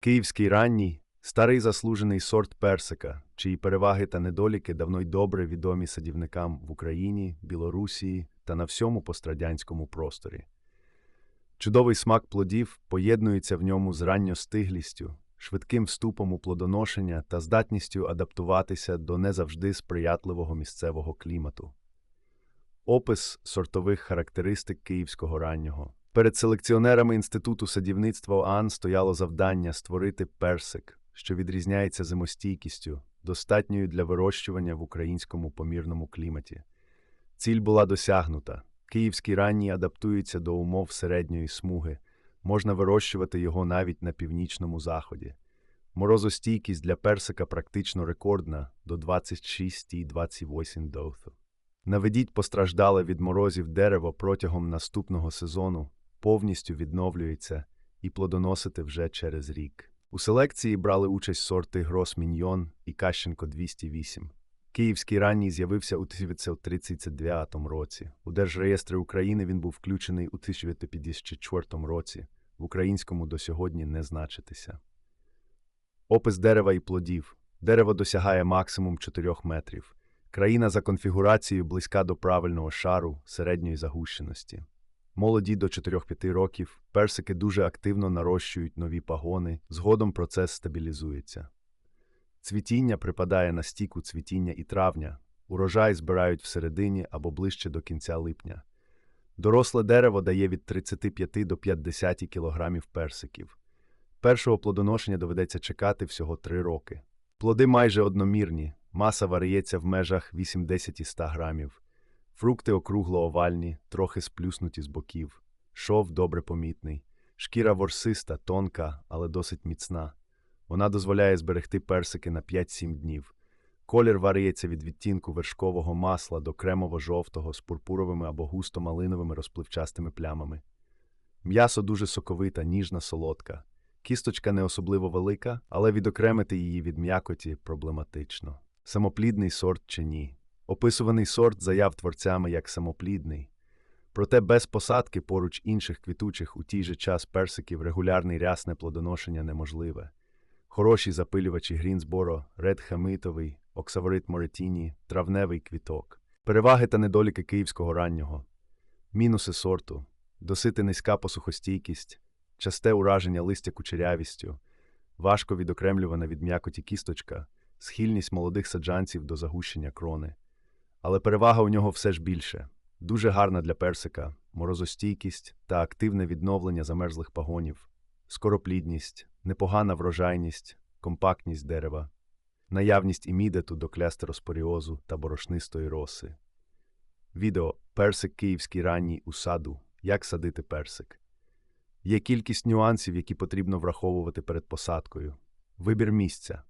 Київський ранній старий заслужений сорт персика, чиї переваги та недоліки давно й добре відомі садівникам в Україні, Білорусі та на всьому пострадянському просторі. Чудовий смак плодів поєднується в ньому з ранньостиглістю, швидким вступом у плодоношення та здатністю адаптуватися до не завжди сприятливого місцевого клімату. Опис сортових характеристик київського раннього. Перед селекціонерами Інституту садівництва ОАН стояло завдання створити персик, що відрізняється зимостійкістю, достатньою для вирощування в українському помірному кліматі. Ціль була досягнута. Київський ранній адаптується до умов середньої смуги, можна вирощувати його навіть на північному заході. Морозостійкість для персика практично рекордна до 26,28 доуту. Наведіть постраждале від морозів дерево протягом наступного сезону, повністю відновлюється і плодоносити вже через рік. У селекції брали участь сорти Грос Міньйон і Кащенко 208. Київський ранній з'явився у 1939 році. У Держреєстри України він був включений у 1954 році. В українському до сьогодні не значитися. Опис дерева і плодів. Дерево досягає максимум 4 метрів. Країна за конфігурацією близька до правильного шару середньої загущеності. Молоді до 4-5 років персики дуже активно нарощують нові пагони, згодом процес стабілізується. Цвітіння припадає на стіку цвітіння і травня, урожай збирають всередині або ближче до кінця липня. Доросле дерево дає від 35 до 50 кілограмів персиків. Першого плодоношення доведеться чекати всього 3 роки. Плоди майже одномірні, маса варіється в межах 80-100 грамів. Фрукти округло-овальні, трохи сплюснуті з боків, шов добре помітний, шкіра ворсиста, тонка, але досить міцна. Вона дозволяє зберегти персики на 5-7 днів. Колір варіється від відтінку вершкового масла до кремово-жовтого з пурпуровими або густо-малиновими розпливчастими плямами. М'ясо дуже соковита, ніжна, солодка. Кісточка не особливо велика, але відокремити її від м'якоті проблематично. Самоплідний сорт чи ні. Описуваний сорт заяв творцями як самоплідний. Проте без посадки поруч інших квітучих у тій же час персиків регулярний рясне плодоношення неможливе. Хороші запилювачі Грінсборо, Ред Хамитовий, Оксаворит Моретіні, травневий квіток. Переваги та недоліки київського раннього. Мінуси сорту. Досити низька посухостійкість, часте ураження листя кучерявістю, важко відокремлювана від м'якоті кісточка, схильність молодих саджанців до загущення крони. Але перевага у нього все ж більше. Дуже гарна для персика, морозостійкість та активне відновлення замерзлих пагонів, скороплідність, непогана врожайність, компактність дерева, наявність імідету до клястероспоріозу та борошнистої роси. Відео Персик київський ранній у саду. Як садити персик. Є кількість нюансів, які потрібно враховувати перед посадкою. Вибір місця.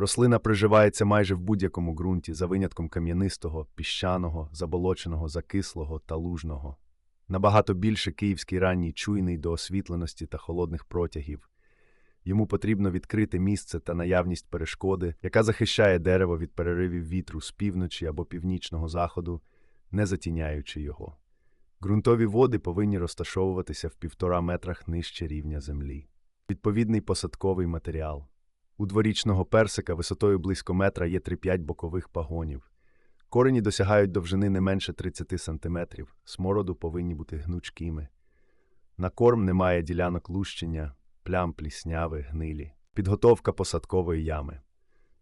Рослина приживається майже в будь-якому ґрунті, за винятком кам'янистого, піщаного, заболоченого, закислого та лужного. Набагато більше київський ранній чуйний до освітленості та холодних протягів. Йому потрібно відкрити місце та наявність перешкоди, яка захищає дерево від переривів вітру з півночі або північного заходу, не затіняючи його. Ґрунтові води повинні розташовуватися в півтора метрах нижче рівня землі. Відповідний посадковий матеріал. У дворічного персика висотою близько метра є 3-5 бокових пагонів. Корені досягають довжини не менше 30 см, смороду повинні бути гнучкими. На корм немає ділянок лущення, плям плісняви, гнилі. Підготовка посадкової ями.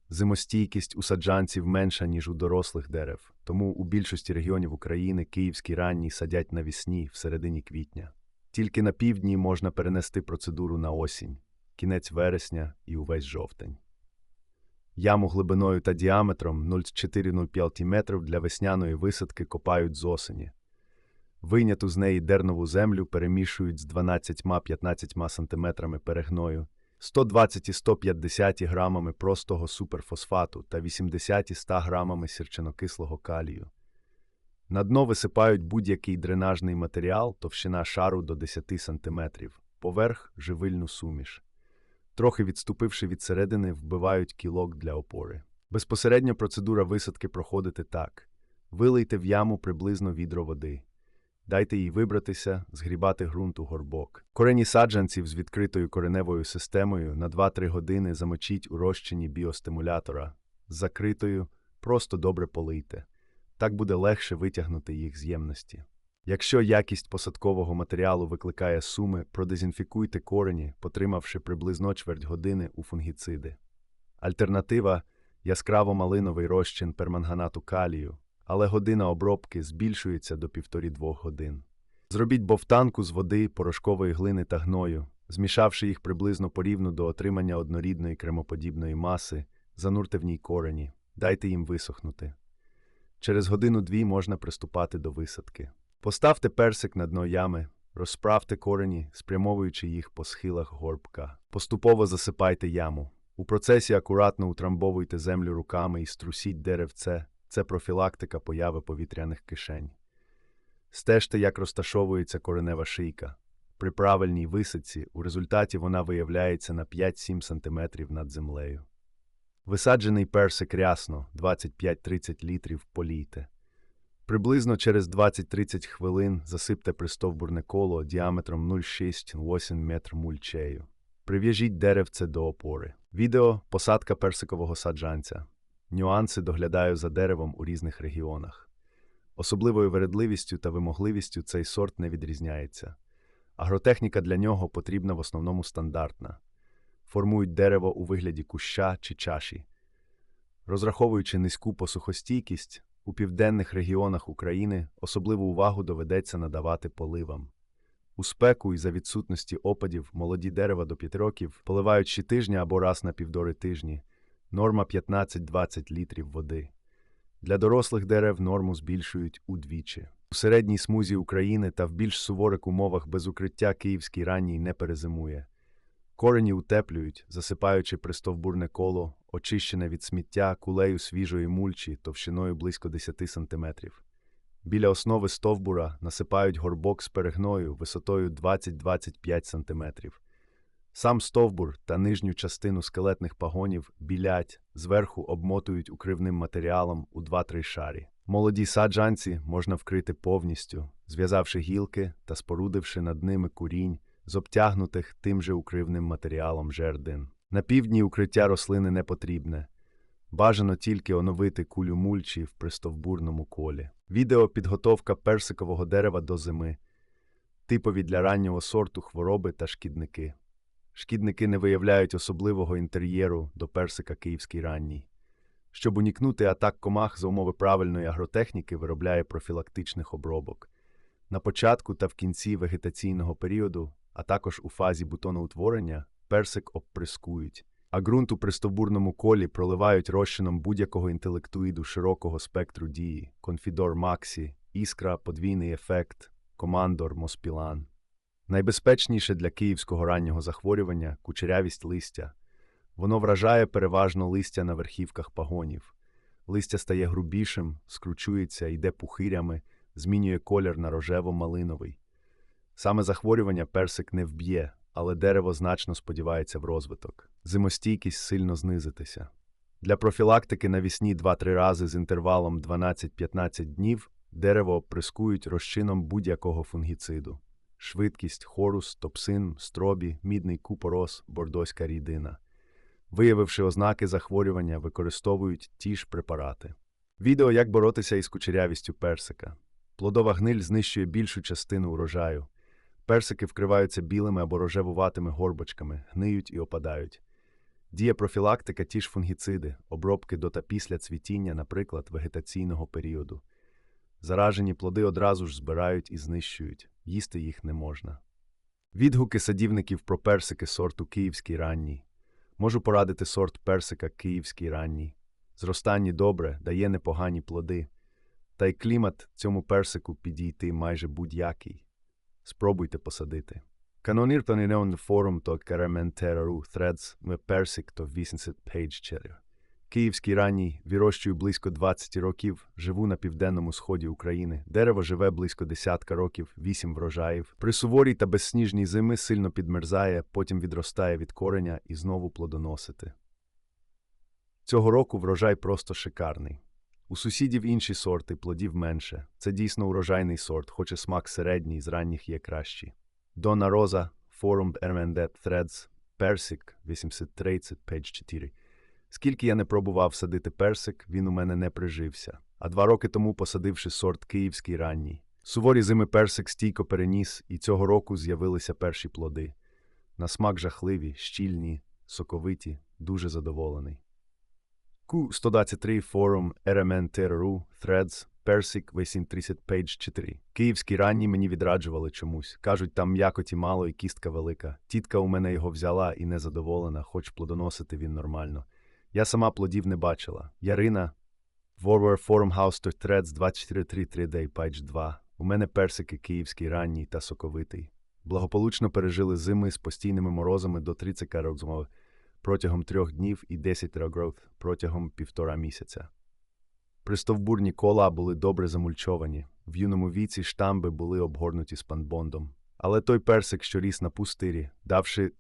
Зимостійкість у саджанців менша, ніж у дорослих дерев, тому у більшості регіонів України київські ранні садять навісні в середині квітня. Тільки на півдні можна перенести процедуру на осінь, кінець вересня і увесь жовтень. Яму глибиною та діаметром 0,4-0,5 метрів для весняної висадки копають з осені. Вийняту з неї дернову землю перемішують з 12-15 см перегною, 120 і 150 грамами простого суперфосфату та 80-100 грамами сірчанокислого калію. На дно висипають будь-який дренажний матеріал, товщина шару до 10 см, поверх живильну суміш. Трохи відступивши від середини, вбивають кілок для опори. Безпосередньо процедура висадки проходити так: вилийте в яму приблизно відро води. Дайте їй вибратися, згрібати ґрунт у горбок. Корені саджанців з відкритою кореневою системою на 2-3 години замочіть у розчині біостимулятора. З закритою просто добре полийте. Так буде легше витягнути їх з ємності. Якщо якість посадкового матеріалу викликає суми, продезінфікуйте корені, потримавши приблизно чверть години у фунгіциди. Альтернатива яскраво малиновий розчин перманганату калію, але година обробки збільшується до півтори-двох годин. Зробіть бовтанку з води, порошкової глини та гною, змішавши їх приблизно порівну до отримання однорідної кремоподібної маси, занурте в ній корені, дайте їм висохнути. Через годину-дві можна приступати до висадки. Поставте персик на дно ями, розправте корені, спрямовуючи їх по схилах горбка. Поступово засипайте яму. У процесі акуратно утрамбовуйте землю руками і струсіть деревце. Це профілактика появи повітряних кишень. Стежте, як розташовується коренева шийка. При правильній висадці у результаті вона виявляється на 5-7 см над землею. Висаджений персик рясно 25-30 літрів полійте. Приблизно через 20-30 хвилин засипте пристовбурне коло діаметром 0,6-8 метр мульчею. Прив'яжіть деревце до опори. Відео посадка персикового саджанця. Нюанси доглядаю за деревом у різних регіонах. Особливою вередливістю та вимогливістю цей сорт не відрізняється. Агротехніка для нього потрібна в основному стандартна. Формують дерево у вигляді куща чи чаші. Розраховуючи низьку посухостійкість, у південних регіонах України особливу увагу доведеться надавати поливам. У спеку і за відсутності опадів молоді дерева до 5 років поливають щотижня або раз на півтори тижні, норма 15-20 літрів води. Для дорослих дерев норму збільшують удвічі. У середній смузі України та в більш суворих умовах без укриття київський ранній не перезимує. Корені утеплюють, засипаючи пристовбурне коло, очищене від сміття кулею свіжої мульчі товщиною близько 10 см. Біля основи стовбура насипають горбок з перегною висотою 20-25 см. Сам стовбур та нижню частину скелетних пагонів білять, зверху обмотують укривним матеріалом у 2-3 шарі. Молоді саджанці можна вкрити повністю, зв'язавши гілки та спорудивши над ними курінь з обтягнутих тим же укривним матеріалом жердин. На півдні укриття рослини не потрібне. Бажано тільки оновити кулю мульчі в пристовбурному колі. Відео підготовка персикового дерева до зими. Типові для раннього сорту хвороби та шкідники. Шкідники не виявляють особливого інтер'єру до персика київський ранній. Щоб унікнути атак комах за умови правильної агротехніки, виробляє профілактичних обробок. На початку та в кінці вегетаційного періоду, а також у фазі бутоноутворення, персик обприскують, а ґрунт у пристовбурному колі проливають розчином будь-якого інтелектуїду широкого спектру дії конфідор Максі, іскра, подвійний ефект, командор Моспілан. Найбезпечніше для київського раннього захворювання кучерявість листя. Воно вражає переважно листя на верхівках пагонів. Листя стає грубішим, скручується, йде пухирями, змінює колір на рожево-малиновий. Саме захворювання персик не вб'є, але дерево значно сподівається в розвиток. Зимостійкість сильно знизитися. Для профілактики навісні 2-3 рази з інтервалом 12-15 днів дерево оприскують розчином будь-якого фунгіциду. Швидкість, хорус, топсин, стробі, мідний купорос, бордоська рідина. Виявивши ознаки захворювання, використовують ті ж препарати. Відео як боротися із кучерявістю персика. Плодова гниль знищує більшу частину урожаю. Персики вкриваються білими або рожевуватими горбочками, гниють і опадають. Діє профілактика ті ж фунгіциди, обробки до та після цвітіння, наприклад, вегетаційного періоду. Заражені плоди одразу ж збирають і знищують, їсти їх не можна. Відгуки садівників про персики сорту Київський ранній. Можу порадити сорт персика Київський ранній. Зростання добре, дає непогані плоди. Та й клімат цьому персику підійти майже будь-який. Спробуйте посадити. Каноніртаний неон форум то керементерару threads ми персик то 80 page 4. Київський ранній вирощую близько 20 років, живу на південному сході України. Дерево живе близько десятка років, 8 врожаїв. При суворій та безсніжній зими сильно підмерзає, потім відростає від кореня і знову плодоносити. Цього року врожай просто шикарний. У сусідів інші сорти, плодів менше. Це дійсно урожайний сорт, хоче смак середній, з ранніх є кращий. Дона Роза, Forum Ermendet Threads, Персик, 830, page 4. Скільки я не пробував садити персик, він у мене не прижився. А два роки тому посадивши сорт київський ранній. Суворі зими персик стійко переніс, і цього року з'явилися перші плоди. На смак жахливі, щільні, соковиті, дуже задоволений. Q123 Forum RMN TRU Threads Persik 830 Page 4. Київські ранні мені відраджували чомусь. Кажуть, там м'якоті мало і кістка велика. Тітка у мене його взяла і не задоволена, хоч плодоносити він нормально. Я сама плодів не бачила. Ярина Warware Forum House to Threads 2433 Day Page 2. У мене персики київський ранній та соковитий. Благополучно пережили зими з постійними морозами до 30 розмови протягом трьох днів і 10 рогров протягом півтора місяця. Пристовбурні кола були добре замульчовані, в юному віці штамби були обгорнуті спанбондом. Але той персик, що ріс на пустирі, давши